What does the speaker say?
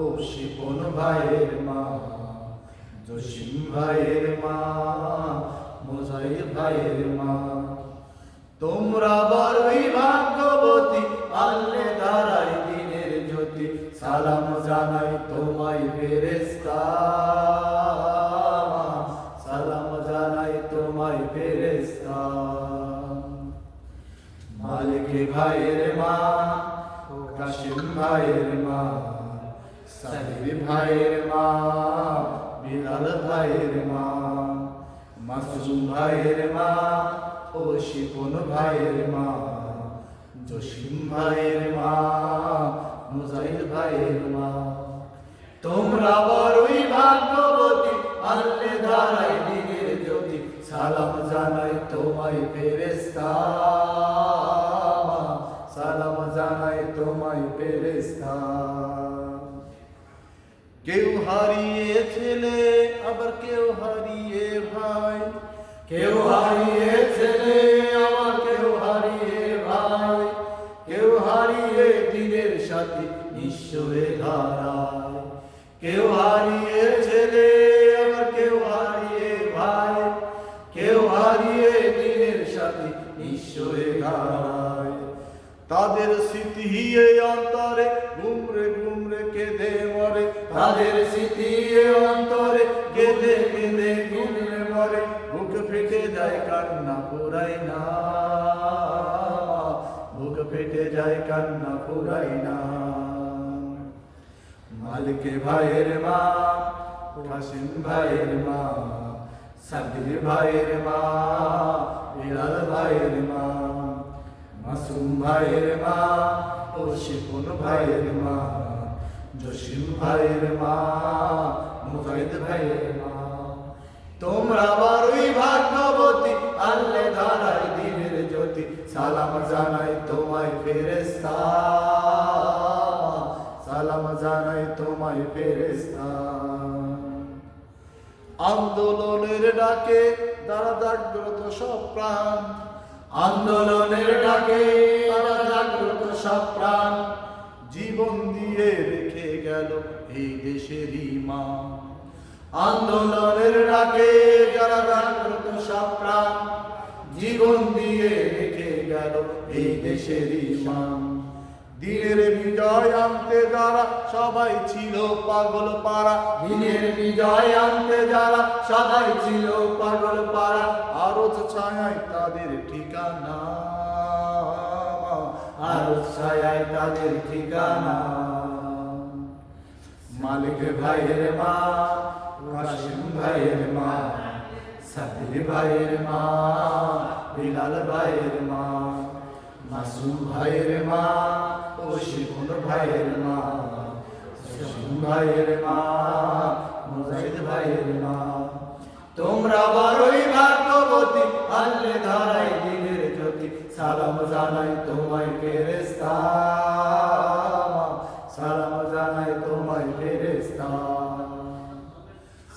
ও শিপন ভাইয়ের মা জসিম ভাইয়ের মা মোজাইর ভাইয়ের মা। তোমরা বড়ই ভাগ্যবতী আল্লে দাঁড়াই দিনের জ্যোতি। সালাম জানাই তোমায় ফেরেস্তা সালাম জানাই তোমায় ফেরেস্তা মালিক ভাইয়ের মা কাশিম ভাইয়ের মা। সাহির ভাইয়ের মা, বিলাল ভাইয়ের মা, মাসুম ভাইয়ের মা ও শিপন ভাইয়ের মা, জসিম ভাইয়ের মা মুজাহিদ ভাইয়ের মা। তোমরা বড়ই ভাগ্যবতী, আল্লে ধারাই দিনের জ্যোতি, সালাম জানাই তোমায় ফেরেস্তা সালাম জানাই তোমায় ফেরেস্তা কেউ হারিয়ে ছেলে আবার কেউ হারিয়ে ভাই। কেউ হারিয়ে ছেলে আবার কেউ হারিয়ে ভাই। কেউ হারিয়ে দিনের সাথে নিঃস্বরে ধারায় কেউ হারিয়ে ছেলে আবার কেউ হারিয়ে ভাই। কেউ হারিয়ে দিনের সাথে নিঃস্বরে ধারায় তাদের স্মৃতি অন্তরে তাদের স্মৃতি অন্তরে কেঁদে কেঁদে গুমরে মরে বুক ফেটে যায় কান্না পুরাই না। বুক ফেটে যায় কান্না পুরাই না। মালিক ভাইয়ের মা, কাসিম ভাইয়ের মা সাবির ভাইয়ের মা বিলাল ভাইয়ের মা, মাসুম ভাইয়ের মা, ও শিপন ভাইয়ের মা। জসিম ভাইয়ের মা, মুজাহিদ ভাইয়ের মা। তোমরা বড়ই ভাগ্যবতী, আল্লে ধারাই দিনের জ্যোতি। সালাম জানাই তোমায় ফেরেস্তা সালাম জানাই তোমায় ফেরেস্তা আন্দোলনের ডাকে তারা জাগ্রত সব প্রাণ। আন্দোলনের ডাকে তারা জাগ্রত সব প্রাণ। জীবন দিয়ে গেল এই দেশের মা। আন্দোলনের ডাকে যারা জাগ্রত সব জীবন দিয়ে রেখে গেল এই দেশের মা। দিনের বিজয় আনতে যারা সবাই ছিল পাগল পাড়া, দিনের বিজয় আনতে যারা সবাই ছিল পাগল পাড়া আরও ছায় তাদের ঠিকানা আরও ছায় তাদের ঠিকানা। মালিক ভাইয়ের মা কাশিম ভাইয়ের মা সাবির ভাইয়ের মা, বিলাল ভাইয়ের মা, মাসুম ভাইয়ের মা ও শিবন ভাইয়ের মা ভাইয়ের মা, মুজাহিদ ভাইয়ের মা। তোমরা বড়ই ভাগ্যবতী আল্লে ধারাই দিনের জ্যোতি। সালাম জানাই তোমায় ফেরেস্তা